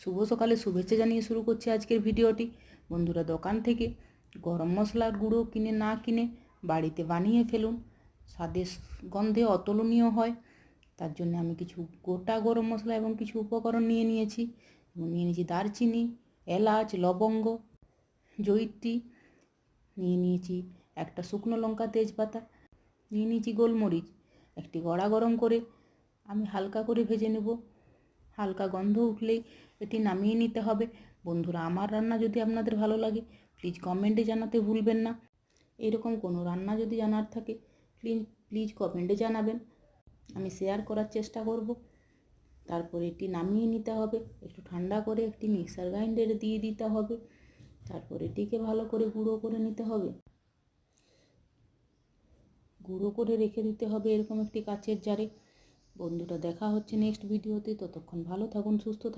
শুভ সকালে শুভেচ্ছা জানিয়ে শুরু করছি আজকের ভিডিওটি। বন্ধুরা, দোকান থেকে গরম মশলার গুঁড়ো কিনে না কিনে বাড়িতে বানিয়ে ফেলুন। স্বাদের গন্ধে অতুলনীয় হয়। তার জন্য আমি কিছু গোটা গরম মশলা এবং কিছু উপকরণ নিয়ে নিয়েছি। এবং নিয়ে নিয়েছি দারচিনি, এলাচ, লবঙ্গ, জয়িত্রী। নিয়ে নিয়েছি একটা শুকনো লঙ্কা তেজপাতা। নিয়ে নিয়েছি গোলমরিচ। একটি গড়া গরম করে আমি হালকা করে ভেজে নেব। হালকা গন্ধ উঠলেই এটি নামিয়ে নিতে হবে। বন্ধুরা, আমার রান্না যদি আপনাদের ভালো লাগে প্লিজ কমেন্টে জানাতে ভুলবেন না। এরকম কোনো রান্না যদি জানার থাকে প্লিজ প্লিজ কমেন্টে জানাবেন। আমি শেয়ার করার চেষ্টা করব। তারপর এটি নামিয়ে নিতে হবে। একটু ঠান্ডা করে একটি মিক্সার গ্রাইন্ডারে দিয়ে দিতে হবে। তারপর এটিকে ভালো করে গুঁড়ো করে নিতে হবে। গুঁড়ো করে রেখে দিতে হবে এরকম একটি কাচের জারে। বন্ধুরা দেখা হচ্ছে নেক্সট ভিডিওতে ততক্ষণ ভালো থাকুন সুস্থ থাকুন।